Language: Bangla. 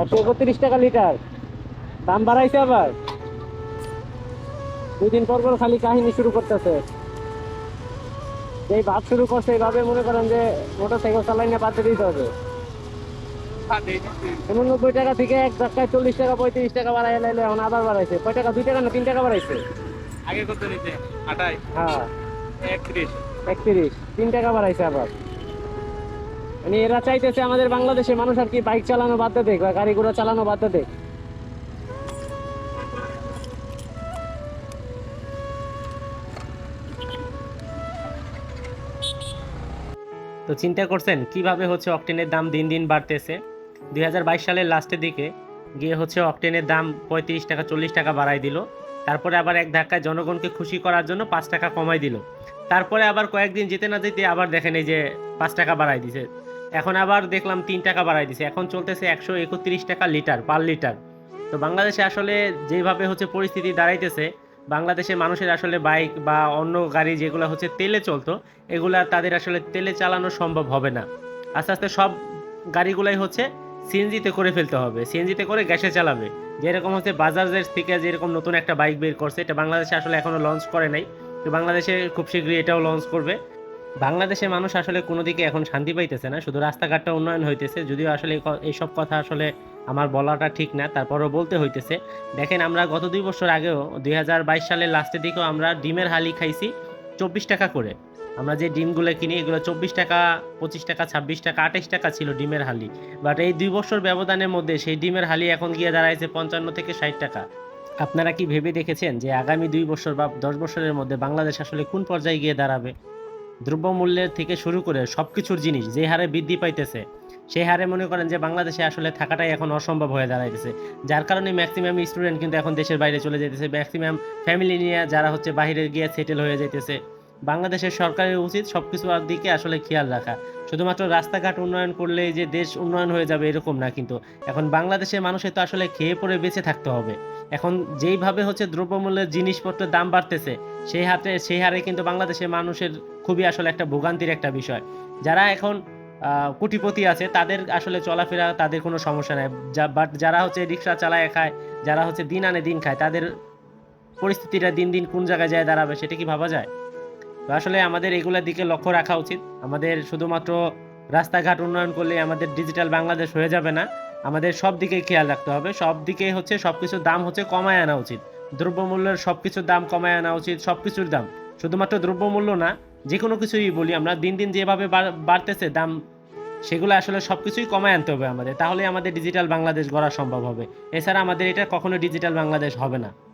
একশো একত্রিশ টাকা লিটার। দাম বাড়াইছে আবার। দুই দিন পর পর খালি কাহিনী শুরু করতেছে। এই ভাব শুরু করছে এইভাবে মনে করেন যে মোটর সাইকেল চালাই না বাদ দিতে হবে। উননব্বই টাকা থেকে এক ধাক্কায় চল্লিশ টাকা পঁয়ত্রিশ টাকা বাড়াই লাইলে এখন আবার বাড়াইছে। কয় টাকা? দুই টাকা না তিন টাকা বাড়াইছে? আগে কত নিতে আটাই হ্যাঁ। একত্রিশ। একত্রিশ। তিন টাকা বাড়াইছে আবার। মানে এরা চাইতেছে আমাদের বাংলাদেশে মানুষ আর কি বাইক চালানো বাদ দেখ বা গাড়ি ঘোড়া চালানো বাদ দেখ তো চিন্তা করছেন, কীভাবে হচ্ছে অকটেনের দাম দিন দিন বাড়তেছে? দুই সালের লাস্টের দিকে গিয়ে হচ্ছে অকটেনের দাম পঁয়ত্রিশ টাকা, চল্লিশ টাকা বাড়াই দিল। তারপরে আবার এক ধাক্কায় জনগণকে খুশি করার জন্য পাঁচ টাকা কমাই দিল। তারপরে আবার কয়েকদিন যেতে না যেতে আবার দেখেন এই যে পাঁচ টাকা বাড়াই দিছে। এখন আবার দেখলাম তিন টাকা বাড়াই দিছে। এখন চলতেছে একশো একত্রিশ টাকা লিটার, পার লিটার। তো বাংলাদেশে আসলে যেভাবে হচ্ছে পরিস্থিতি দাঁড়াইতেছে বাংলাদেশে মানুষের আসলে বাইক বা অন্য গাড়ি যেগুলো হচ্ছে তেলে চলতো, এগুলা তাদের আসলে তেলে চালানো সম্ভব হবে না। আস্তে আস্তে সব গাড়িগুলাই হচ্ছে সিএনজিতে করে ফেলতে হবে। সিএনজিতে করে গ্যাসে চালাবে। যেরকম হচ্ছে বাজাজের থেকে যেরকম নতুন একটা বাইক বের করছে, এটা বাংলাদেশে আসলে এখনও লঞ্চ করে নাই। তো বাংলাদেশে খুব শীঘ্রই এটাও লঞ্চ করবে। বাংলাদেশে মানুষ আসলে কোনো দিকে এখন শান্তি পাইতেছে না, শুধু রাস্তাঘাটটা উন্নয়ন হইতেছে, যদিও আসলে এইসব কথা আসলে আমার বলাটা ঠিক না, তারপরও বলতে হইতেছে। দেখেন আমরা গত দুই বছর আগেও, দুই হাজার বাইশ সালের লাস্টের দিকেও আমরা ডিমের হালি খাইছি চব্বিশ টাকা করে। আমরা যে ডিমগুলো কিনি, এগুলো চব্বিশ টাকা, পঁচিশ টাকা, ছাব্বিশ টাকা, আঠাইশ টাকা ছিল ডিমের হালি। বাট এই দুই বছর ব্যবধানের মধ্যে সেই ডিমের হালি এখন গিয়ে দাঁড়াইছে পঞ্চান্ন থেকে ষাট টাকা। আপনারা কি ভেবে দেখেছেন যে আগামী দুই বছর বা দশ বছরের মধ্যে বাংলাদেশ আসলে কোন পর্যায়ে গিয়ে দাঁড়াবে? দ্রব্যমূল্যের থেকে শুরু করে সব কিছুর জিনিস যে হারে বৃদ্ধি পাইতেছে, সেই হারে মনে করেন যে বাংলাদেশে আসলে থাকাটাই এখন অসম্ভব হয়ে দাঁড়াইতেছে। যার কারণে ম্যাক্সিমাম স্টুডেন্ট কিন্তু এখন দেশের বাইরে চলে যেতেছে ম্যাক্সিমাম ফ্যামিলি নিয়ে যারা হচ্ছে বাইরে গিয়ে সেটেল হয়ে যাইতেছে। বাংলাদেশের সরকারের উচিত সব কিছুর দিকে আসলে খেয়াল রাখা। শুধুমাত্র রাস্তাঘাট উন্নয়ন করলেই যে দেশ উন্নয়ন হয়ে যাবে এরকম না কিন্তু। এখন বাংলাদেশের মানুষের তো আসলে খেয়ে পরে বেঁচে থাকতে হবে। এখন যেইভাবে হচ্ছে দ্রব্যমূল্যের জিনিসপত্রের দাম বাড়তেছে, সেই হাতে, সেই হারে কিন্তু বাংলাদেশের মানুষের খুবই আসলে একটা ভোগান্তির একটা বিষয়। যারা এখন কুটিপতি আছে, তাদের আসলে চলাফেরা, তাদের কোনো সমস্যা নাই। বাট যারা হচ্ছে রিক্সা চালায় খায়, যারা হচ্ছে দিন আনে দিন খায়, তাদের পরিস্থিতিটা দিন দিন কোন জায়গায় যায় দাঁড়াবে, সেটা কি ভাবা যায়? তো আসলে আমাদের এগুলোর দিকে লক্ষ্য রাখা উচিত। আমাদের শুধুমাত্র রাস্তাঘাট উন্নয়ন করলে আমাদের ডিজিটাল বাংলাদেশ হয়ে যাবে না। আমাদের সব দিকে খেয়াল রাখতে হবে। সব দিকে হচ্ছে সব কিছুর দাম হচ্ছে কমায় আনা উচিত। দ্রব্যমূল্যের সব কিছুর দাম কমায় আনা উচিত সব কিছুর দাম। শুধুমাত্র দ্রব্যমূল্য না যে কোনো কিছুই বলি আমরা, দিন দিন যেভাবে বাড়- বাড়তেছে, দাম, সেগুলো আসলে সব কিছুই কমায় আনতে হবে আমাদের। তাহলে আমাদের ডিজিটাল বাংলাদেশ গড়া সম্ভব হবে। এছাড়া আমাদের এটা কখনো ডিজিটাল বাংলাদেশ হবে না।